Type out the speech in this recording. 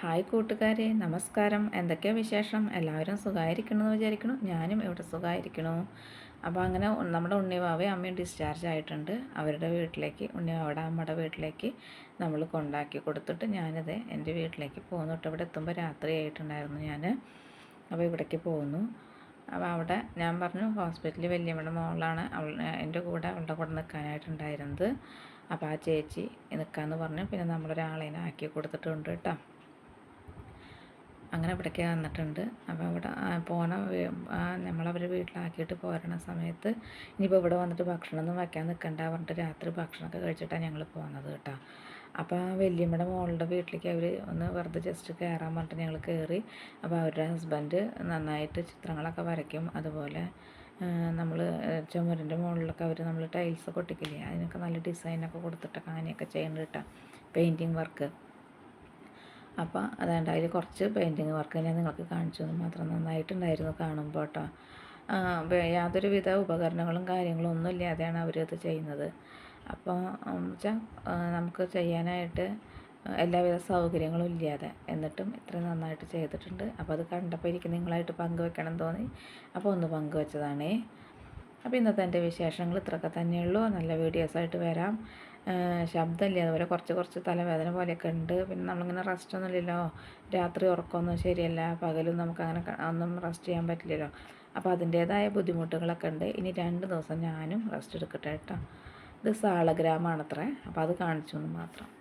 Hi കൂട്ടുകാരെ നമസ്കാരം. എന്തൊക്കെയാ വിശേഷം? എല്ലാവരും സുഖമായിരിക്കണമെന്ന് വിചാരിക്കണു ഞാനും ഇവിടെ സുഖമായിരിക്കണു അപ്പോൾ അങ്ങനെ നമ്മുടെ ഉണ്ണിവാവെ അമ്മയും ഡിസ്ചാർജ് ആയിട്ടുണ്ട്. അവരുടെ വീട്ടിലേക്ക് ഉണ്ണിവാവയുടെ അമ്മയുടെ വീട്ടിലേക്ക് നമ്മൾ കൊണ്ടാക്കി കൊടുത്തിട്ട് ഞാനത് എന്റെ വീട്ടിലേക്ക് പോകുന്നു. തൊട്ട് ഇവിടെ എത്തുമ്പോൾ രാത്രി ആയിട്ടുണ്ടായിരുന്നു ഞാൻ അപ്പോൾ ഇവിടേക്ക് പോകുന്നു. അപ്പോൾ അവിടെ ഞാൻ പറഞ്ഞു ഹോസ്പിറ്റലിൽ വലിയമ്മയുടെ മോളാണ്. അവൾ എന്റെ കൂടെ അവളുടെ കൂടെ നിൽക്കാനായിട്ടുണ്ടായിരുന്നത് അപ്പോൾ ആ ചേച്ചി നിൽക്കാമെന്ന് പറഞ്ഞു. പിന്നെ നമ്മളൊരാളേനെ ആക്കി കൊടുത്തിട്ടുണ്ട് കേട്ടോ. അങ്ങനെ ഇവിടേക്ക് വന്നിട്ടുണ്ട്. അപ്പോൾ ഇവിടെ പോണ നമ്മളവർ വീട്ടിലാക്കിയിട്ട് പോരണ സമയത്ത് ഇനിയിപ്പോൾ ഇവിടെ വന്നിട്ട് ഭക്ഷണമൊന്നും വയ്ക്കാൻ നിൽക്കണ്ട പറഞ്ഞിട്ട് രാത്രി ഭക്ഷണമൊക്കെ കഴിച്ചിട്ടാണ് ഞങ്ങൾ പോകുന്നത് കേട്ടോ. അപ്പോൾ ആ വല്യമ്മയുടെ മോളുടെ വീട്ടിലേക്ക് അവർ ഒന്ന് വെറുതെ ജസ്റ്റ് കയറാൻ പറഞ്ഞിട്ട് ഞങ്ങൾ കയറി. അപ്പോൾ അവരുടെ ഹസ്ബൻഡ് നന്നായിട്ട് ചിത്രങ്ങളൊക്കെ വരയ്ക്കും. അതുപോലെ നമ്മൾ ചുമരിന്റെ മുകളിലൊക്കെ അവർ നമ്മൾ ടൈൽസ് ഒക്കെ ഒട്ടിക്കില്ലേ? അതിനൊക്കെ നല്ല ഡിസൈനൊക്കെ കൊടുത്തിട്ടൊക്കെ അങ്ങനെയൊക്കെ ചെയ്യേണ്ടി കേട്ടോ. പെയിന്റിങ് വർക്ക് അപ്പോൾ അതുകൊണ്ട് അതിൽ കുറച്ച് പെയിന്റിങ് വർക്ക് ഞാൻ നിങ്ങൾക്ക് കാണിച്ചു തന്നു. മാത്രം നന്നായിട്ടുണ്ടായിരുന്നു കാണുമ്പോൾ കേട്ടോ. യാതൊരുവിധ ഉപകരണങ്ങളും കാര്യങ്ങളും ഒന്നും ഇല്ലാതെയാണ് അവരത് ചെയ്യുന്നത്. അപ്പോൾ വെച്ചാൽ നമുക്ക് ചെയ്യാനായിട്ട് എല്ലാവിധ സൗകര്യങ്ങളും ഇല്ലാതെ. എന്നിട്ടും ഇത്രയും നന്നായിട്ട് ചെയ്തിട്ടുണ്ട്. അപ്പോൾ അത് കണ്ടപ്പോൾ എനിക്ക് നിങ്ങളായിട്ട് പങ്കുവെക്കണം തോന്നി. അപ്പോൾ ഒന്ന് പങ്കുവെച്ചതാണേ. അപ്പോൾ ഇന്നത്തെ എന്റെ വിശേഷങ്ങൾ ഇത്രയൊക്കെ തന്നെയുള്ളൂ. നല്ല വീഡിയോസായിട്ട് വരാം. ശബ്ദമില്ല? അതുപോലെ കുറച്ച് കുറച്ച് തലവേദന പോലെയൊക്കെ ഉണ്ട്. പിന്നെ നമ്മളിങ്ങനെ റെസ്റ്റ് ഒന്നും ഇല്ലല്ലോ. രാത്രി ഉറക്കമൊന്നും ശരിയല്ല. പകലും നമുക്ക് അങ്ങനെ ഒന്നും റെസ്റ്റ് ചെയ്യാൻ പറ്റില്ലല്ലോ. അപ്പോൾ അതിന്റേതായ ബുദ്ധിമുട്ടുകളൊക്കെ ഉണ്ട്. ഇനി രണ്ട് ദിവസം ഞാനും റെസ്റ്റ് എടുക്കട്ടെ കേട്ടോ. ഇത് സാളഗ്രാമാണത്രേ. അപ്പോൾ അത് കാണിച്ചു എന്ന് മാത്രം.